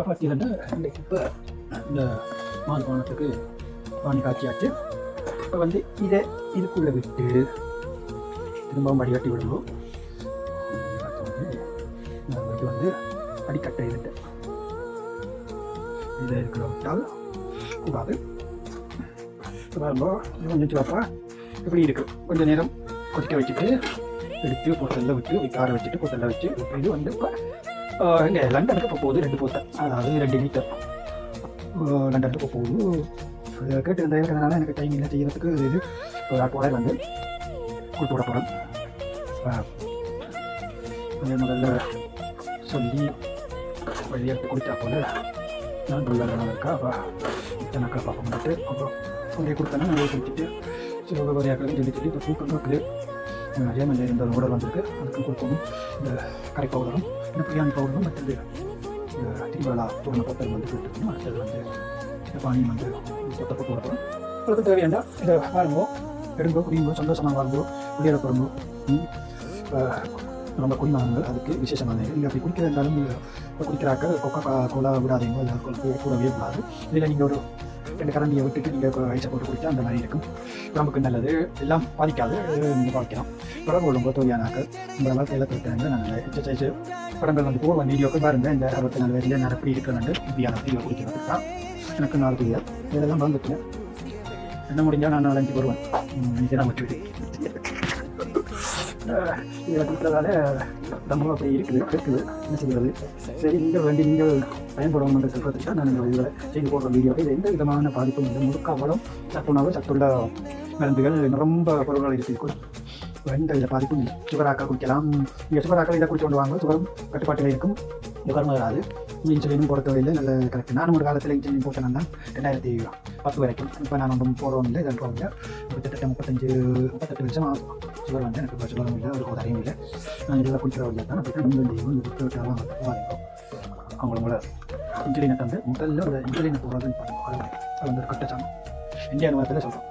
இப்போ பார்த்தீங்கன்னா இன்றைக்கு இப்போ இந்த மால் பானத்துக்கு பானி காய்ச்சியாச்சு இப்போ வந்து இதை இதுக்குள்ளே விட்டு திரும்பவும் வடிகட்டி விடுவோம் இது வந்து அடிக்கட்டை விட்டு இதை இருக்கிற விட்டால் கூடாது பாருங்க கொஞ்சம் சிவப்பா இப்படி இருக்கு கொஞ்சம் நேரம் கொதிக்க வச்சுட்டு எடுத்து பொத்தல்ல விட்டு கார வச்சுட்டு பொத்தல்ல வச்சு இது வந்து இப்போ இங்கே லண்டனுக்கு இப்போ போகுது ரெண்டு போத்தல் அதாவது ரெண்டு மீட்டர் லண்டனுக்கு இப்போ போகுது. கேட்டு இந்த இருக்கிறதுனால எனக்கு டைம் இல்லை செய்யறதுக்கு இது ஒரு ஆட்டோட வந்து கொடுத்து விட போகிறேன் முதல்ல சொல்லி வழியாக கொடுத்தா போல. நான் நல்லா இருக்கா? அப்போ எனக்கு பார்க்க மாட்டு அப்புறம் அப்படியே கொடுத்தேன்னா நல்லா குடிச்சிட்டு சில வரையாக்களும் சொல்லி சொல்லி இப்போ தூக்கம் இருக்குது அதே மாதிரி இந்த உடல் வந்திருக்கு. அதுக்கு கொடுக்கணும். இந்த கரைப்பவுடரும் இந்த பிரியாணி பவுடரும் மற்றது திருவிழா பூர்ண பத்தல் வந்து கொடுத்துக்கணும் அடுத்தது வந்து இந்த பானி வந்து கொத்த போட்டு வரப்போம் அதுக்கு தேவையாண்டா இதை வாருங்கோ எடுங்கோ குடிங்கோ சந்தோஷமாக வாருங்கோ குடியிட போகிறோங்கோ ரொம்ப குடிமகன்கள் அதுக்கு விசேஷமான நீங்கள் அப்படி குடிக்கிறதாலும் குடிக்கிறாக்க கொக்கா கோலா விடாதீங்க இல்லை கூடவே கூடாது இதில் நீங்கள் ஒரு ரெண்டு கரண்டியை விட்டுட்டு நீங்கள் ஐஸை போட்டு குடிச்சா அந்த மாதிரி இருக்கும். உடம்புக்கு நல்லது. எல்லாம் பாதிக்காது. நீங்கள் பாதிக்கலாம். தொடர்பு கொள்ளும்போது தோழியானாக்கள் உங்களை வாழ்க்கையில் கொடுத்தாங்க நாங்கள் எக்ஸசைஸ் படங்கள் வந்து போகிற வீடியோக்கு பாருங்க. இந்த அறுபத்தி நாலு வயசுல நான் எப்படி இருக்கிறேன் இப்படியான வீடியோ குடிக்கிறது தான் எனக்கு நாலு புரியாது இதெல்லாம் வந்துட்டேன் என்ன முடிஞ்சால் நான் நாலஞ்சு வருவேன் இதெல்லாம் மட்டும் இதில் கொடுத்ததால ரொம்ப அப்படி இருக்குது இருக்குது என்ன செய்கிறது? சரி நீங்கள் வேண்டி நீங்கள் பயன்படணும் என்று சொல்கிறதுக்கு தான் நான் இந்த செய்து போடுற வீடியோவில் இது எந்த விதமான பாதிப்பும் இல்லை. முழுக்க அவ்வளோ சத்துணவு சத்துள்ள மருந்துகள் ரொம்ப பொருள்கள் இருக்குது எந்த வித பாதிப்பும் இல்லை. சுகராக்கள் குடிக்கலாம். நீங்கள் சுகராக்கள் இதை குடிச்சு கொண்டு வாங்க. சுகரும் கட்டுப்பாட்டில் இருக்கும். சுகரும் வராது. இன்சுலினும் போட நல்ல கரெக்ட் நானும் ஒரு காலத்தில் இன்சுலின் போட்டேன் தான். ரெண்டாயிரத்தி பத்து வரைக்கும். இப்போ நான் ஒன்றும் போடுறோம் இல்லை. இதில் போகிறோம் இல்லை கிட்டத்தட்ட முப்பத்தஞ்சு முப்பத்தெட்டு வருஷம் ஆகும். சுகர் வந்து எனக்கு சுகரும் இல்லை ஒரு உதவியும் இல்லை நான் இதெல்லாம் குடிக்கிற வழியாக தான் அப்படி ரொம்ப தெய்வம் விட்டு விட்டாலும் அவங்களோட இன்சுலினை தந்து முதல்ல ஒரு இன்சுலினை போடுறதுன்னு பண்ணுவோம் அது வந்து ஒரு கட்டச்சாங்க இந்தியா அனுபவத்தில் சொல்கிறோம்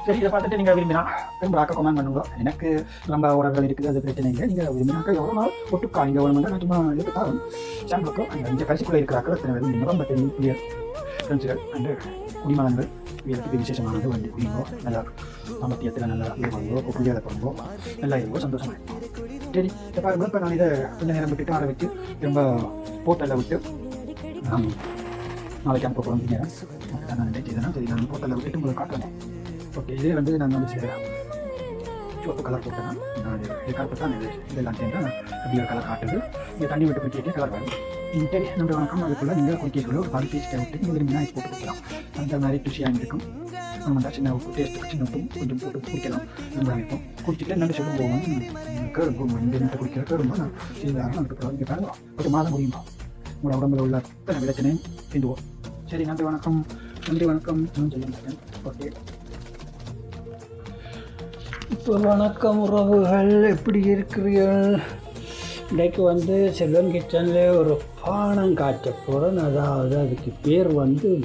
சரி இதை பார்த்துட்டு நீங்கள் விரும்பினா ரொம்ப ஆக்க கொண்டாந்து பண்ணுங்க எனக்கு ரொம்ப உரங்கள் இருக்குது அது பிரச்சனை இல்லை நீங்கள் விரும்பினாக்கா எவ்வளோ நாள் ஒட்டுக்கா இங்கே ஒரு மணி சும்மா எடுத்தாலும் சேனலுக்கும் அந்த இந்த கடைசிக்குள்ளே இருக்கிறாக்கள் அத்தனை பேரும் ரொம்ப தெரியும் ஃப்ரெண்ட்ஸுகள் அண்டு குடிமகன்கள் வீட்டுக்கு விசேஷமானது வந்து குடிங்கோ நல்லா சாமர்த்தியத்தில் நல்லா இது பண்ணுங்கோ புள்ளியாத பண்ணுங்கோ நல்லா இருங்கோ சந்தோஷமாக இருக்கும் சரி இப்போ பாருங்க இப்போ நான் இதை கொஞ்ச நேரம் விட்டுட்டு ஆற வச்சு ரொம்ப போட்டலில் விட்டு நாளைக்கு அனுப்ப போகிறோம் நேரம் நான் நினைச்சதுன்னா சரி நான் போட்டலில் விட்டுட்டு உங்களுக்கு காட்டுறேன் ஓகே இதே வந்து நான் நினச்சிக்கிறேன் சிவப்பு கலர் போட்டேன் நான் இது கருப்பு தான் இது இதெல்லாம் சேர்ந்து அப்படியே ஒரு கலர் காட்டுது இங்கே தண்ணி விட்டு குடிக்க கலர் வரும் சரி நம்ம வணக்கம் அதுக்குள்ளே நீங்கள் குடிக்கக்குள்ள ஒரு பால் டேஸ்ட் விட்டு நீங்கள் விரும்பினா இது போட்டு குடிக்கலாம் அந்த மாதிரி ருசியாக இருக்கும் நம்ம தான் சின்ன உப்பு டேஸ்ட்டுக்கு சின்ன உப்பு கொஞ்சம் போட்டு குடிக்கலாம் நம்ம நினைப்போம் குடிச்சிட்டு நல்ல சொல்லும் போவோம் கேடும்போம் இந்த நேரத்தை குடிக்கிற கேடும்போது நான் செய்தாரம் அதுக்கப்புறம் இங்கே பாருங்க ஒரு மாதம் முடியுமா உங்களோட உடம்புல உள்ள அத்தனை விளச்சனையும் தீண்டுவோம் சரி நன்றி வணக்கம் நன்றி வணக்கம் நான் சொல்ல மாட்டேன் ஓகே வணக்கம் உறவுகள். எப்படி இருக்கிறீர்கள்? இன்றைக்கு வந்து செல்வன் கிச்சனில் ஒரு பானம் காய்ச்ச போகிறேன் அதாவது அதுக்கு பேர் வந்து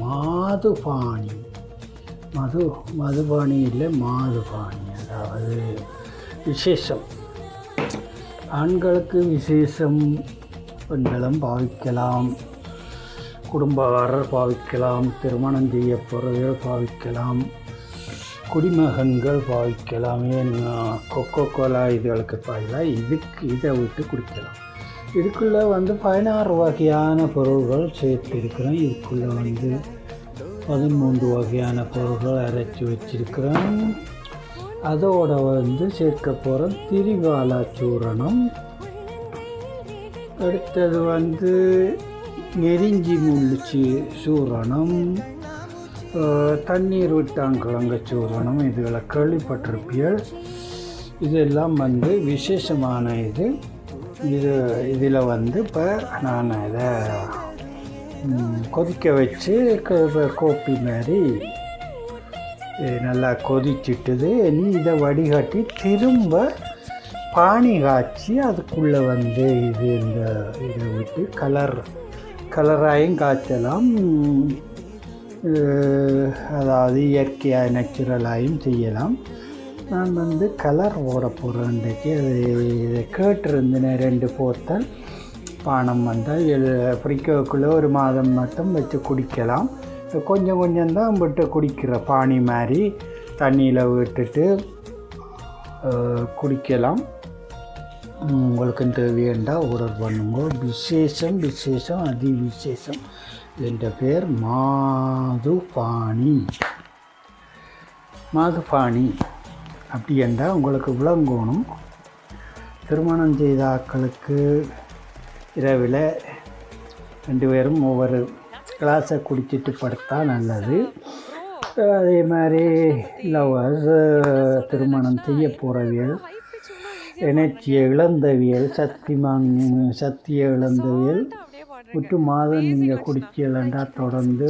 மாதுபாணி. மது மதுபாணி இல்லை மாதுபாணி. அதாவது விசேஷம். ஆண்களுக்கு விசேஷம். பெண்களும் பாவிக்கலாம். குடும்பக்காரர் பாவிக்கலாம். திருமணம் செய்ய போகிறவர்கள் பாவிக்கலாம். குடிமகன்கள் பாவிக்கலாமே கொக்கோ கோலா இதுகளுக்கு பதிலாக இதுக்கு இதை விட்டு குடிக்கலாம். இதுக்குள்ளே வந்து பதினாறு வகையான பொருள்கள் சேர்த்துருக்கிறேன். இதுக்குள்ளே வந்து பதிமூன்று வகையான பொருள்கள் அரைச்சி வச்சிருக்கிறோம் அதோட வந்து சேர்க்க போகிறோம் திரிவாலா சூரணம். அடுத்தது வந்து நெறிஞ்சி முள்ளுச்சி சூரணம். தண்ணீர் விட்டாங்கிழங்க சூரணம் இதுகளை கேள்விப்பட்டிருப்பீள் இதெல்லாம் வந்து விசேஷமான இது. இது இதில் வந்து இப்போ நான் இதை கொதிக்க வச்சு க- கோப்பி மாதிரி இது நல்லா கொதிச்சிட்டுது. இனி இதை வடிகட்டி திரும்ப பானி காய்ச்சி அதுக்குள்ளே வந்து இது இந்த இதை விட்டு கலர் கலராயும் காய்ச்சலாம். அதாவது இயற்கையாக நேச்சுரலாயும் செய்யலாம். நான் வந்து கலர் ஓட போகிறேன் இன்றைக்கு. அது இதை கேட்டிருந்தேன் ரெண்டு போத்தல் பானம் வந்தால் வந்து ஃப்ரிக்கோக்குள்ளே ஒரு மாதம் மட்டும் வச்சு குடிக்கலாம். கொஞ்சம் கொஞ்சம் தான் விட்டு குடிக்கிற பானி மாதிரி தண்ணியில் விட்டுட்டு குடிக்கலாம். உங்களுக்கு தேவையண்டா ஆர்டர் பண்ணுங்க. விசேஷம் விசேஷம் அதி விசேஷம் என்ற பேர் மாதுபாணி. மாதுபாணி அப்படி என்றால் உங்களுக்கு விளங்கணும். திருமணம் செய்த ஆக்களுக்கு இரவில் ரெண்டு பேரும் ஒவ்வொரு கிளாஸை குடிச்சிட்டு படுத்தா நல்லது. அதே மாதிரி லவர்ஸ் திருமணம் செய்ய போகிறவியல் எனர்ஜியை இழந்தவியல் சக்தி மாங் சக்தியை இழந்தவியல் முற்று மாதம் நீங்கள் குடிக்கலண்டா தொடர்ந்து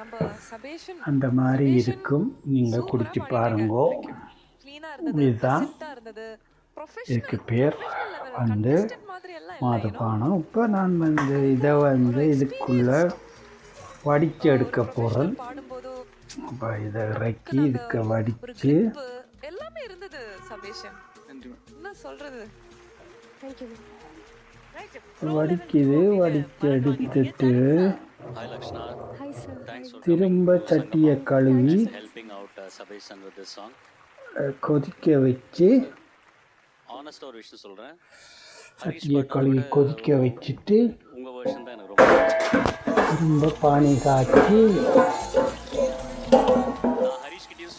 நம்ம சபேஷன் அந்த மாதிரி இருக்கும். நீங்கள் குடிச்சு பாருங்கோ. இதுதான் இதுக்கு பேர் வந்து மாதிரி எல்லாம் மாதுபானம். இப்போ நான் வந்து இதை வந்து இதுக்குள்ளே வடித்து எடுக்க போகிறேன் அப்போ இதை இறக்கி இதுக்கு வடித்து எல்லாமே இருந்தது சபேஷன் என்ன சொல்றது? வடிக்குது வடித்து எடுத்துட்டு திரும்ப சட்டியை கழுவி கொதிக்க வச்சு Honest ஒரு சொல்கிறேன் சட்டியை கழுவி கொதிக்க வச்சுட்டு உங்கள் தான் ரொம்ப திரும்ப பானி காய்ச்சி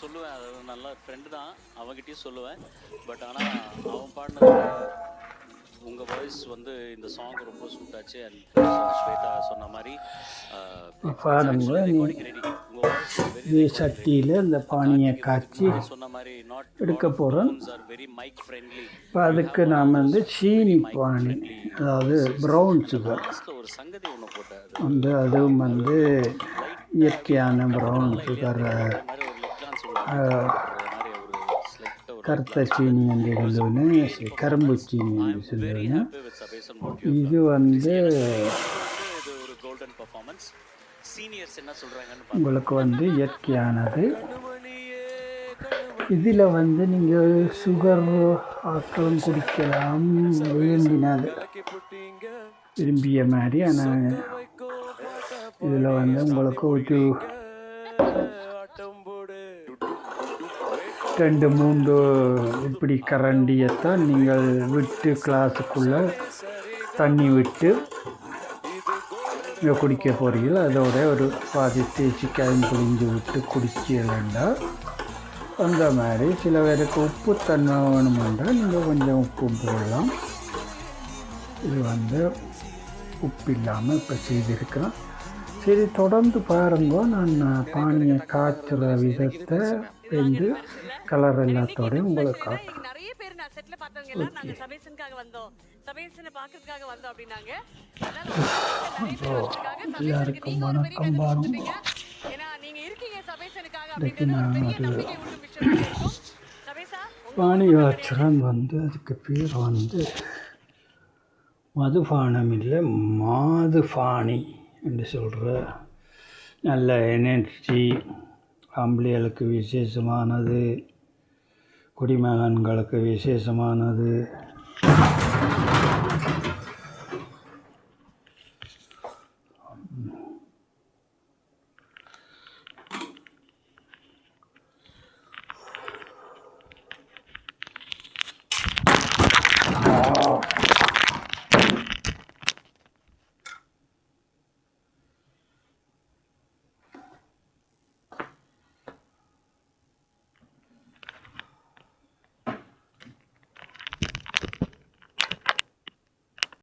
சொல்லுவேன் அது நல்ல ஃப்ரெண்டு தான் அவன்கிட்டயும் சொல்லுவேன் பட் ஆனால் அவன் பாடின உங்கள் வாய்ஸ் வந்து இந்த சாங் ரொம்ப சூட் ஆச்சு அண்ட் ஸ்வேதா சொன்ன மாதிரி இதே சட்டியில் இந்த பானியை காய்ச்சி சொன்ன மாதிரி நாட் எடுக்க போகிறோம் ஆர் வெரி மைக் ஃப்ரெண்ட்லி இப்போ அதுக்கு நாம் வந்து சீனி பானி அதாவது ப்ரௌன் சுகர் வந்து அதுவும் வந்து இயற்கையான ப்ரௌன் சுகர் மாதிரி ஒரு லிப்லான் சொல்லுவாங்க மாதிரி ஒரு கருத்த சீனி என்று சொல்லுவேன் கரும்பு சீனி என்று சொல்லுவேன். இது வந்து உங்களுக்கு வந்து இயற்கையானது. இதில் வந்து நீங்கள் சுகர் ஆக்களும் குடிக்கலாம் விரும்பினது. விரும்பிய மாதிரி ஆனால் இதில் வந்து உங்களுக்கு ஒரு ரெண்டு மூன்று இப்படி கரண்டியைத்தான் நீங்கள் விட்டு கிளாஸுக்குள்ளே தண்ணி விட்டு இங்கே குடிக்க போகிறீங்கள அதோட ஒரு பாதி தேய்ச்சிக்காயும் புழிஞ்சு விட்டு குடிக்கலைன்னா அந்த மாதிரி சில பேருக்கு உப்பு தன்மை வேணுமென்றால் நீங்கள் கொஞ்சம் உப்பு போடலாம். இது வந்து உப்பு இல்லாமல் இப்போ செய்திருக்கிறோம். சரி தொடர்ந்து பாருங்க. நான் பானியை காய்ச்சுற விதத்தை வந்து கலர் எல்லாத்தோடையும் உங்களுக்கு காட்டுறேன். நிறைய பேர் நான் செட்ல பார்த்தவங்க எல்லாம் நாங்க சபேசனுக்காக வந்தோம். சபேசனை பார்க்கறதுக்காக வந்தோம் அப்படின்னாங்க. எல்லாருக்கும் வணக்கம் கொடுத்துட்டீங்க. ஏன்னா நீங்க இருக்கீங்க சபேசனுக்காக அப்படின்றது ஒரு பெரிய நம்பிக்கை விஷயமா சபேசா காய்ச்சறன் வந்து அதுக்கு பேர் வந்து மதுபானம் இல்லை மாதுபானி என்று சொல்கிற நல்ல எனர்ஜி ஆம்பளைகளுக்கு விசேஷமானது குடிமகன்களுக்கு விசேஷமானது.